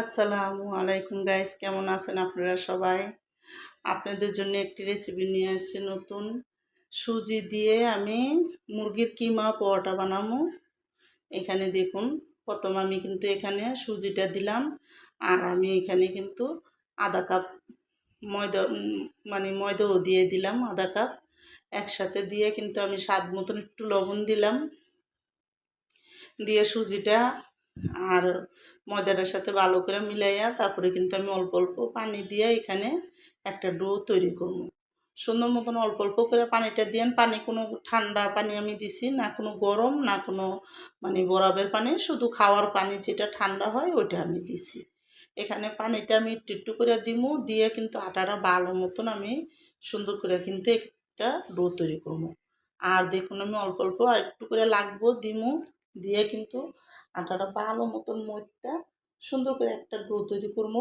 আসসালামু আলাইকুম গাইস, কেমন আছেন আপনারা সবাই? আপনাদের জন্য একটি রেসিপি নিয়ে আসছি নতুন। সুজি দিয়ে আমি মুরগির কিমা পরোটা বানাবো। এখানে দেখুন, প্রথম আমি কিন্তু এখানে সুজিটা দিলাম, আর আমি এখানে কিন্তু আধা কাপ ময়দা মানে ময়দাও দিয়ে দিলাম আধা কাপ। একসাথে দিয়ে কিন্তু আমি স্বাদ মতন একটু লবণ দিলাম। দিয়ে সুজিটা আর ময়দাটার সাথে ভালো করে মিলাইয়া তারপরে কিন্তু আমি অল্প অল্প পানি দিয়ে এখানে একটা ডো তৈরি করব। সুন্দর মতন অল্প অল্প করে পানিটা দিয়ে পানি কোনো ঠান্ডা পানি আমি দিছি, না কোনো গরম, না কোনো মানে বরফের পানি, শুধু খাওয়ার পানি যেটা ঠান্ডা হয় ওইটা আমি দিছি। এখানে পানিটা আমি একটু একটু করে দিমু, দিয়ে কিন্তু আটাটা ভালো মতন আমি সুন্দর করে কিন্তু একটা ডো তৈরি করব। আর দেখুন আমি অল্প অল্প আর একটু করে লাগবো, দিমু। দিয়ে কিন্তু আটাটা ভালো মতন মইটা সুন্দর করে একটা ডো তৈরি করব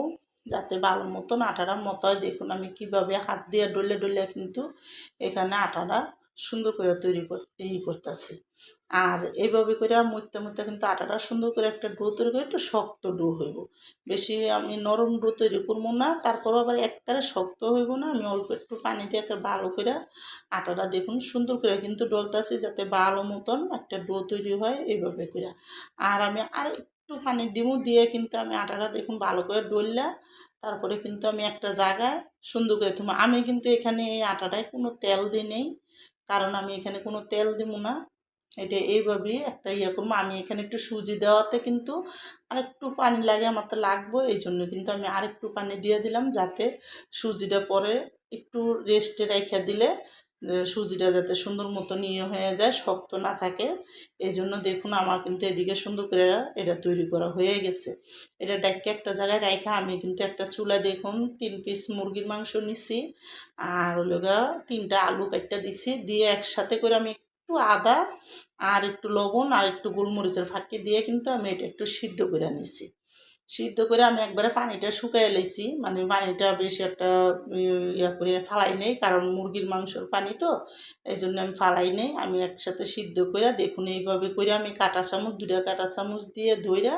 যাতে ভালো মতন আটাটা মতায়। দেখুন আমি কীভাবে হাত দিয়ে ডলে ডলে কিন্তু এখানে আটাটা সুন্দর করে তৈরি করতে ই করতেছি। আর এইভাবে করে মুড়তে মুড়তে কিন্তু আটাটা সুন্দর করে একটা ডো তৈরি করে একটু শক্ত ডো হইব। বেশি আমি নরম ডো তৈরি করব না, তারপরও আবার একবারে শক্ত হইব না, আমি অল্প একটু পানি দিয়ে একটা ভালো করে আটাটা দেখুন সুন্দর করে কিন্তু ডলতাছি যাতে ভালো মতন একটা ডো তৈরি হয় এইভাবে করে আর আমি আর একটু পানি দিব দিয়ে কিন্তু আমি আটাটা দেখুন ভালো করে ডললা তারপরে কিন্তু আমি একটা জায়গায় সুন্দর করে তুমি আমি কিন্তু এখানে এই আটাটায় কোনো তেল দিই নেই কারণ আমি এখানে কোনো তেল দিব না। এটা এইভাবেই একটা ইয়ে করব। আমি এখানে একটু সুজি দেওয়াতে কিন্তু আরেকটু পানি লাগে, আমার তো লাগবো এই জন্য কিন্তু আমি আরেকটু পানি দিয়ে দিলাম যাতে সুজিটা পরে একটু রেস্টে রেখে দিলে সুজিটা যাতে সুন্দর মতো নিয়ে হয়ে যায়, শক্ত না থাকে। এই জন্য দেখুন আমার কিন্তু এদিকে সুন্দর করে এটা তৈরি করা হয়ে গেছে। এটা ডাইকে একটা জায়গায় রাখা আমি কিন্তু একটা চুলা দেখুন, তিন পিস মুরগির মাংস নিছি। আর হলো তিনটা আলু কাটটা দিছি। দিয়ে একসাথে করে আমি একটু আদা আর একটু লবণ আর একটু গোলমরিচের ফাঁকি দিয়ে কিন্তু আমি এটা একটু সিদ্ধ করে নিছি। সিদ্ধ করে আমি একবারে পানিটা শুকাই লাইছি। মানে পানিটা বেশি একটা ইয়া করে ফালাই নেই, কারণ মুরগির মাংসর পানি তো এই জন্য আমি ফালাই নেই। আমি একসাথে সিদ্ধ করে দেখুন এইভাবে করে আমি কাঁটা চামচ দুটা কাঁটা চামচ দিয়ে ধইরা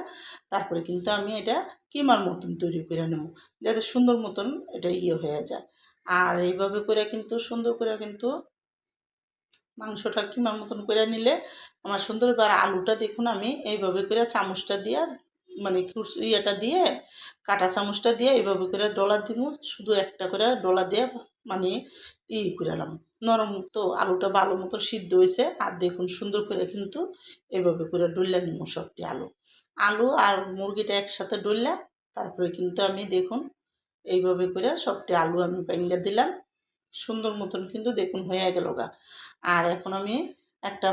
তারপরে কিন্তু আমি এটা কিমার মতন তৈরি করে নেব, যাতে সুন্দর মতন এটা ইয়ে হয়ে যায়। আর এইভাবে করে কিন্তু, সুন্দর করে কিন্তু মাংসটা কিমার মতন করে নিলে, আমার সুন্দর এবার আলুটা দেখুন আমি এইভাবে করে চামচটা দিয়ে মানে ইয়েটা দিয়ে, কাঁটা চামচটা দিয়ে এইভাবে করে ডলা দিব, শুধু একটা করে ডলা দিয়ে মানে ই করালাম নরম তো আলুটা ভালো মতো সিদ্ধ হয়েছে, আর দেখুন সুন্দর করে কিন্তু এইভাবে করে ডললে নিব সবটি আলু। আলু আর মুরগিটা একসাথে ডললে তারপরে কিন্তু আমি দেখুন এইভাবে করে সবটি আলু আমি ভেঙে দিলাম। সুন্দর মতন কিন্তু দেখুন হয়ে গেল গা। আর এখন আমি একটা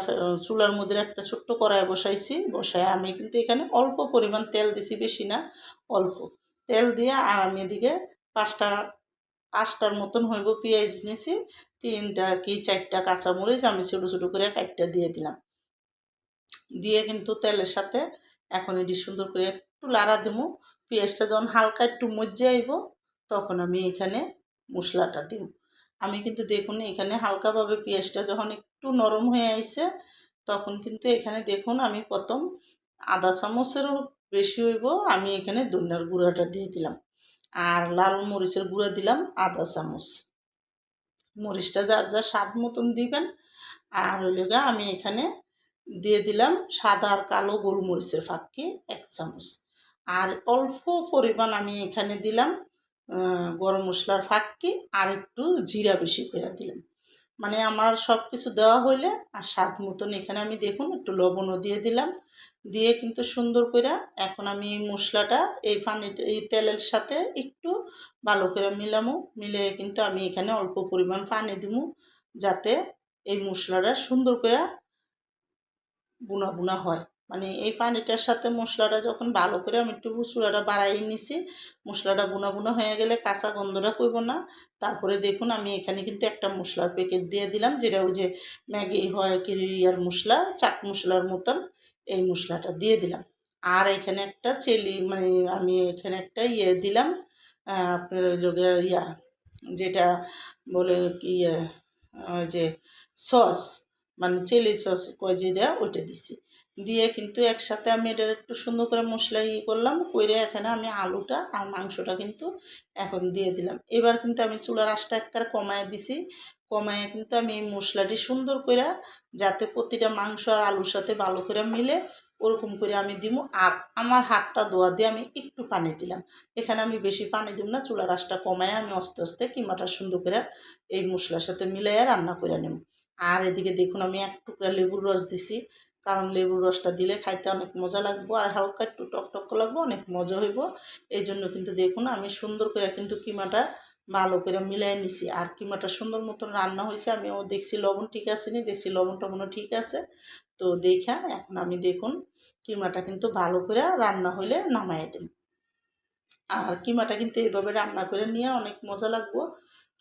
চুলার মধ্যে একটা ছোট্ট কড়াই বসাইছি। বসায় আমি কিন্তু এখানে অল্প পরিমাণ তেল দিছি, বেশি না, অল্প। তেল দিয়ে আর আমি এদিকে পাঁচটা, পাঁচটার মতন হইব পেঁয়াজ নিছি। তিনটা কি চারটা কাঁচামরিচ আমি ছোটো ছোটো করে কাটটা দিয়ে দিলাম। দিয়ে কিন্তু তেলের সাথে এখন এটি সুন্দর করে একটু লাড়া দেবো পেঁয়াজটা যখন হালকা একটু মজ্জে আইব, তখন আমি এখানে মশলাটা দিব আমি কিন্তু দেখুন এখানে হালকাভাবে পেঁয়াজটা যখন একটু নরম হয়ে আইছে, তখন কিন্তু এখানে দেখুন আমি প্রথম আদা চামচেরও বেশি হইব, আমি এখানে ধনিয়ার গুঁড়াটা দিয়ে দিলাম। আর লাল মরিচের গুঁড়া দিলাম আদা চামচ। মরিচটা যার যার স্বাদ মতন দিবেন। আর হইলে আমি এখানে দিয়ে দিলাম সাদা আর কালো গোলমরিচের ফাঁকি এক চামচ। আর অল্প পরিমাণ আমি এখানে দিলাম গরম মশলার ফাঁকি আর একটু জিরা বেশি করে দিলাম মানে আমার সব কিছু দেওয়া হইলে আর স্বাদ মতন এখানে আমি দেখুন একটু লবণও দিয়ে দিলাম। দিয়ে কিন্তু সুন্দর করে এখন আমি মশলাটা এই পানিটা এই তেলের সাথে একটু ভালো করে মিলামো। মিলে কিন্তু আমি এখানে অল্প পরিমাণ পানি দিমু যাতে এই মশলাটা সুন্দর করে বুনা বুনা হয়। মানে এই পানিটার সাথে মশলাটা যখন ভালো করে আমি একটু চুলাটা বাড়াই নিছি মশলাটা বুনা বুনা হয়ে গেলে কাঁচা গন্ধটা করব না। তারপরে দেখুন আমি এখানে কিন্তু একটা মশলার প্যাকেট দিয়ে দিলাম যেটা ওই যে ম্যাগি হয় কি ইয়ার মশলা চাট মশলার মতন এই মশলাটা দিয়ে দিলাম। আর এখানে একটা চেলি মানে আমি এখানে একটা ইয়ে দিলাম আপনার ওই লোক ইয়া যেটা বলে কি ইয়ে, ওই যে সস মানে চিলি সস কয় যেটা ওইটা দিছি। দিয়ে কিন্তু একসাথে আমি এটার একটু সুন্দর করে মশলা ইয়ে করলাম করে এখানে আমি আলুটা আর মাংসটা কিন্তু এখন দিয়ে দিলাম। এবার কিন্তু আমি চুলার আঁশটা একবার কমায় দিছি। কমায় কিন্তু আমি এই মশলাটি সুন্দর করে যাতে প্রতিটা মাংস আর আলুর সাথে ভালো করে মিলে ওরকম করে আমি দিব। আর আমার হাতটা ধোয়া দিয়ে আমি একটু পানি দিলাম। এখানে আমি বেশি পানি দিব না, চুলার আঁশটা কমায় আমি আস্তে আস্তে কিমাটা সুন্দর করে এই মশলার সাথে মিলাইয়া রান্না করে নেব। আর এদিকে দেখুন আমি এক টুকরা লেবুর রস দিছি। কারণ লেবুর রসটা দিলে খাইতে অনেক মজা লাগবো আর হালকা একটু টক টক লাগবো, অনেক মজা হইব। এই জন্য কিন্তু দেখুন, আমি সুন্দর করে কিন্তু কিমাটা ভালো করে মিলাই নিছি। আর কিমাটা সুন্দর মতন রান্না হয়েছে আমিও দেখছি লবণ ঠিক আছে নি, দেখছি লবণ টবণও ঠিক আছে। তো দেখা, এখন আমি দেখুন কিমাটা কিন্তু ভালো করে রান্না হইলে নামাই দিন আর কিমাটা কিন্তু এইভাবে রান্না করে নিয়ে অনেক মজা লাগবো।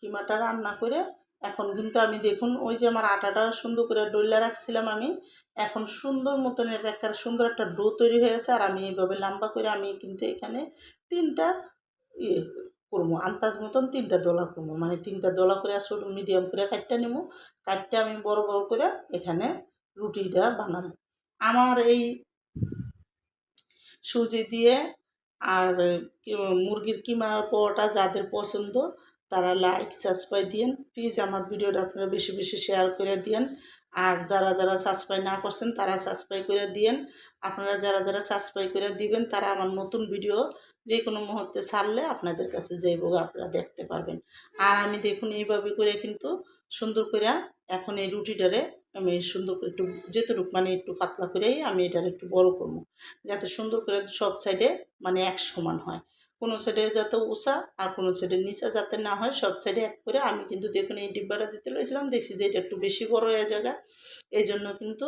কিমাটা রান্না করে এখন কিন্তু আমি দেখুন, ওই যে আমার আটাটা সুন্দর করে ডইলা রাখছিলাম আমি। এখন সুন্দর মতন এটা একটা সুন্দর একটা ডো তৈরি হয়েছে আর আমি এইভাবে লম্বা করে আমি কিন্তু এখানে তিনটা ইয়ে করব, আন্দাজ মতন তিনটা দোলা করব। মানে তিনটা দোলা করে ছোটো মিডিয়াম করে কাটটা নেব, কাটটা আমি বড় বড় করে এখানে রুটিটা বানাবো। আমার এই সুজি দিয়ে আর মুরগির কিমা পরোটা যাদের পছন্দ তারা লাইক সাবস্ক্রাইব দিন প্লিজ আমার ভিডিওটা আপনারা বেশি বেশি শেয়ার করে দিন আর যারা যারা সাবস্ক্রাইব না করছেন, তারা সাবস্ক্রাইব করে দিন আপনারা যারা যারা সাবস্ক্রাইব করে দিবেন, তারা আমার নতুন ভিডিও যে কোনো মুহূর্তে ছাড়লে আপনাদের কাছে যাইব আপনারা দেখতে পারবেন। আর আমি দেখুন এইভাবে করে কিন্তু সুন্দর করে এখন এই রুটিটারে আমি সুন্দর করে একটু, যেতটুকু মানে একটু পাতলা করেই আমি এটার একটু বড় করব। যাতে সুন্দর করে সব সাইডে মানে এক সমান হয়। কোনো সাইডে যাতে উষা আর কোনো সাইডে নিচা যাতে না হয়, সব সাইডে এক করে আমি কিন্তু দেখুন এই ডিব্বাটা দিতে লইছিলাম, দেখছি যে এটা একটু বেশি বড় হয়ে জায়গা এই জন্য কিন্তু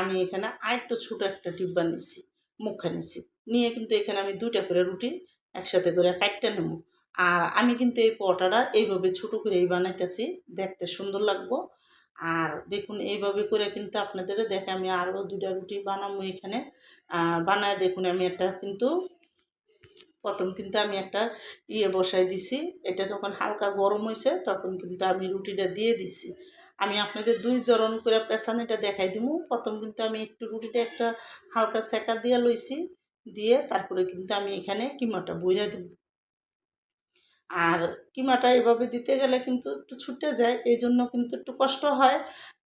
আমি এখানে আর একটু ছোটো একটা ডিব্বা নিছি, মুখা নিছি। নিয়ে কিন্তু এখানে আমি দুইটা করে রুটি একসাথে করে কাটতে নেব। আর আমি কিন্তু এই পটাটা এইভাবে ছোটো করেই বানাইতেছি, দেখতে সুন্দর লাগবো। আর দেখুন এইভাবে করে কিন্তু আপনাদের দেখে আমি আরও দুটা রুটি বানাবো এখানে। বানায় দেখুন আমি একটা কিন্তু প্রথম কিন্তু আমি একটা ইয়ে বসাই দিছি। এটা যখন হালকা গরম হয়েছে তখন কিন্তু আমি রুটিটা দিয়ে দিছি। আমি আপনাদের দুই ধরন করে পেছানিটা দেখাই দিব প্রথম কিন্তু আমি একটু রুটিটা একটা হালকা সেকা দিয়ে লইছি, দিয়ে তারপরে কিন্তু আমি এখানে কিমাটা বইরা দিব আর কিমাটা এভাবে দিতে গেলে কিন্তু একটু ছুটে যায় এই জন্য কিন্তু একটু কষ্ট হয়।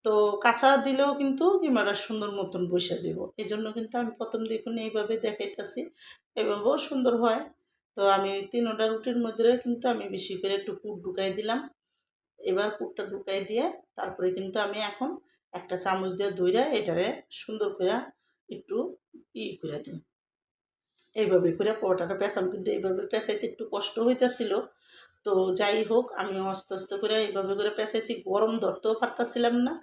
তো কাঁচা দিলেও কিন্তু কিমাটা সুন্দর মতন বসে যাব এই জন্য কিন্তু আমি প্রথম দেখুন এইভাবে দেখাইতেছি, এভাবেও সুন্দর হয়। তো আমি তিনোটা রুটির মধ্যে কিন্তু আমি বেশি করে একটু পুট ঢুকাই দিলাম। এবার পুটটা ঢুকাই দিয়ে তারপরে কিন্তু আমি এখন একটা চামচ দিয়ে দইরা এটারে সুন্দর করে একটু ই করে দিই। এইভাবে করে পরোটাটা পেঁচাম, কিন্তু এইভাবে পেঁচাইতে একটু কষ্ট হইতেছিল। তো যাই হোক, আমি আস্তে আস্তে করে এইভাবে করে পেঁচাইছি। গরম ধরতেও পারতাছিলাম না।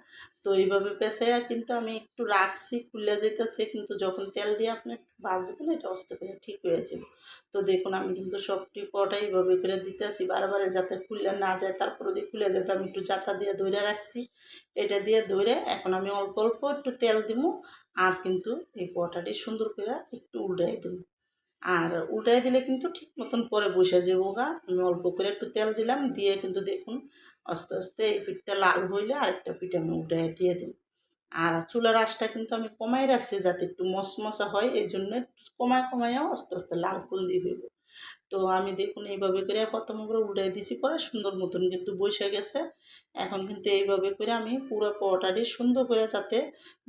তো এইভাবে পেঁচাইয়া কিন্তু আমি একটু রাখছি খুলে যেতেছে কিন্তু যখন তেল দিয়ে আপনি একটু বাজবেন এটা আস্তে করে ঠিক হয়ে যাবে। তো দেখুন, আমি কিন্তু সবটি পটা এইভাবে করে দিতেছি বারবারে যাতে খুলে না যায়। তারপরে দিয়ে খুলে যেতে আমি একটু জাতা দিয়ে ধরে রাখছি। এটা দিয়ে ধরে এখন আমি অল্প অল্প একটু তেল দিব আর কিন্তু এই পটাটি সুন্দর করে একটু উল্টাই দেবো আর উল্টাই দিলে কিন্তু ঠিক মতন পরে বসে যাব গা। আমি অল্প করে একটু তেল দিলাম, দিয়ে কিন্তু দেখুন আস্তে আস্তে এই পিঠটা লাল হইলে আরেকটা পিঠে আমি উল্টাই দিয়ে দিই। আর চুলার আঁশটা কিন্তু আমি কমাই রাখছি যাতে একটু মশমশা হয়, এই জন্য কমায় কমায়ও আস্তে আস্তে লাল ফুল দিয়ে হইব। তো আমি দেখুন এইভাবে করে প্রথম করে উল্টাই দিছি, পরে সুন্দর মতন কিন্তু বসে গেছে। এখন কিন্তু এইভাবে করে আমি পুরো পরোটাটি সুন্দর করে যাতে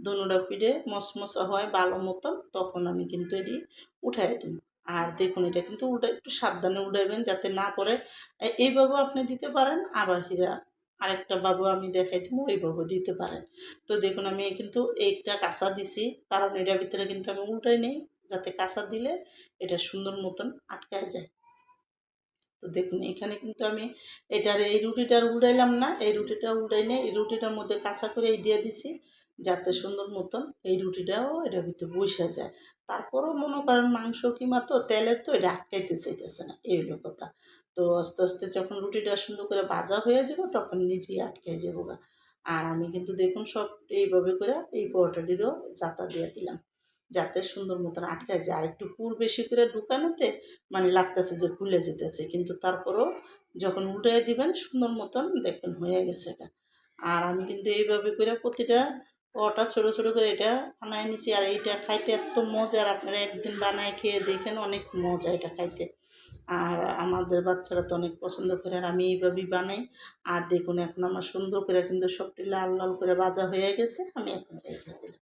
দনুটা পিঠে মশমশা হয় ভালো মতন, তখন আমি কিন্তু এটি উঠাই দিই আর দেখুন এটা কিন্তু উল্টা একটু সাবধানে উঠাইবেন যাতে না পড়ে। এইভাবেও আপনি দিতে পারেন, আবার হীরা আরেকটা বাবু আমি দেখাই দিব এইভাবে দিতে পারেন। তো দেখুন আমি কিন্তু এইটা কাঁচা দিছি, কারণ এটার ভিতরে কিন্তু আমি উল্টাই নেই। যাতে কাঁচা দিলে এটা সুন্দর মতন আটকায় যায়। তো দেখুন, এখানে কিন্তু আমি এটার, এই রুটিটার উল্টাইলাম না, এই রুটিটা উল্টাই নেই এই রুটিটার মধ্যে কাঁচা করে দিয়ে দিছি, যাতে সুন্দর মতন এই রুটিটাও এটার ভিতরে বসে যায়। তারপরও মনে করেন মাংস কিমা তো, তেলের তো এটা আটকাইতে চাইতেছে না, এই হলো কথা। তো আস্তে আস্তে যখন রুটিটা সুন্দর করে ভাজা হয়ে যাব, তখন নিজেই আটকাই যাব গা। আর আমি কিন্তু দেখুন সব এইভাবে করে এই পরোটাটিরও জাতা দিয়ে দিলাম। যাতে সুন্দর মতন আটকায় যায়। আর একটু পুর বেশি করে ঢুকানোতে মানে লাগতেছে যে খুলে যেতেছে। কিন্তু তারপরও যখন উল্টে দিবেন, সুন্দর মতন দেখবেন হয়ে গেছে এটা। আর আমি কিন্তু এইভাবে করে প্রতিটা ওটা ছোটো ছোটো করে এটা বানায় নিছি। আর এইটা খাইতে এত মজার আপনারা একদিন বানায় খেয়ে দেখেন, অনেক মজা এটা খাইতে। আর আমাদের বাচ্চারা তো অনেক পছন্দ করে। আর আমি এইভাবেই বানাই। আর দেখুন, এখন আমার সুন্দর করে কিন্তু সবটি লাল লাল করে ভাজা হয়ে গেছে। আমি এখন রেখে দিলাম।